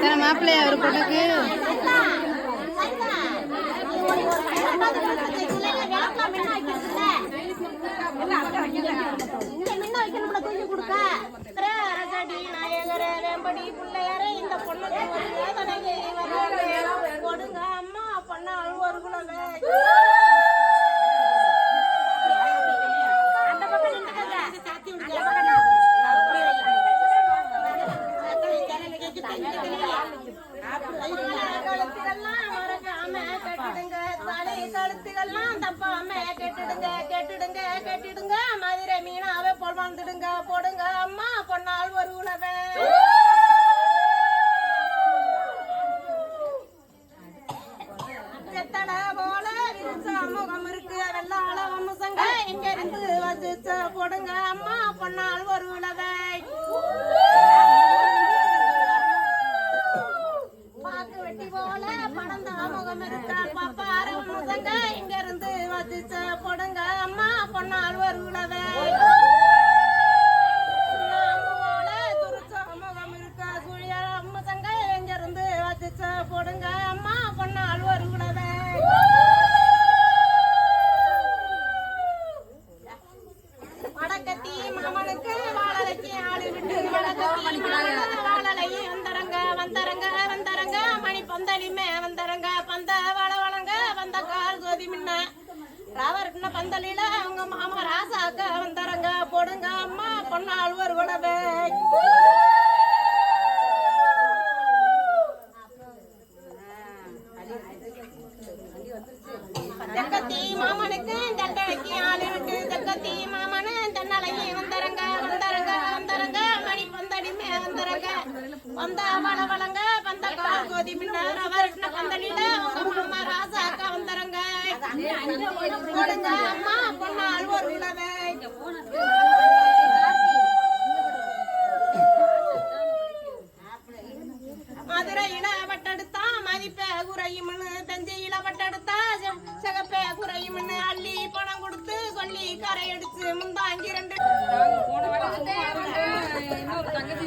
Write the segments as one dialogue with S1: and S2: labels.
S1: தானே மாப்பிள்ளைய ஒரு பொண்ணுக்கு
S2: இந்த பொண்ணு அம்மா பண்ணால் ஒரு குலவே அந்த பக்கம் நின்னுக்கங்க. சாத்தி விடுங்க. கழுத்துகள்லாம் மறக்காம கட்டிடுங்க தலை கழுத்துகள்லாம் தப்பாம கெட்டுடுங்க கெட்டுடுங்க கெட்டிடுங்க மதுரை மீனாவே போல் வந்துடுங்க போடுங்க அம்மா பொன்னால் ஒரு உணவை செத்தட போல விரிச்ச முகம் இருக்கு வெள்ளாள வம்சங்க இங்க இருந்து வசிச்ச போடுங்க அம்மா பொன்னால் ஒரு உலகை பாக்கு வெட்டி பணம் பணந்த முகம் பாப்பா பாப்பார வம்சங்க இங்க இருந்து வசிச்ச போடுங்க அம்மா பொன்னால் ஒரு மணி பந்தலிமே வந்தரங்க பந்த வள வளங்க வந்த கால் கோதி முன்ன. ராவர்கிட்ட பந்தலில அவங்க மாமா ராசாக்க வந்தரங்க. போடுங்க அம்மா பொன்னால் ஒரு உடவே தக்கத்தி மாமனுக்கு தண்டனைக்கு ஆளு விட்டு தக்கத்தி மாமனு தன்னலையே வந்தரங்க வந்தரங்க வந்தரங்க. மணி பந்தடிமே வந்தரங்க. வந்த வள வளங்க வந்த கால் பந்தலில உங்க மாமா அம்மா பொன்னால் ஒரு மதுரை இட பட்டெடுத்தா மதிப்பே குறையும்னு தஞ்சையில பட்டெடுத்தா செ- குறையும்னு அள்ளி பணம் கொடுத்து சொல்லி கரையடிச்சு முந்தாங்கி ரெண்டு
S3: இன்னொரு தங்கச்சி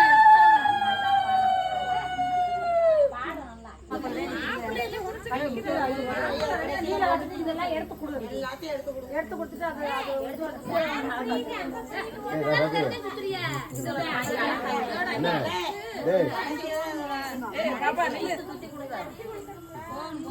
S3: போனாங்க எனக்கு வராது
S2: மாலையில உங்க மாமா மாலை வெள்ள உரையில மாலைக்கு ஆசைப்பட்டு மயங்கிடவா நீதானா போடுங்க அம்மா பொன்னால் ஒரு உழவை
S4: டேய்.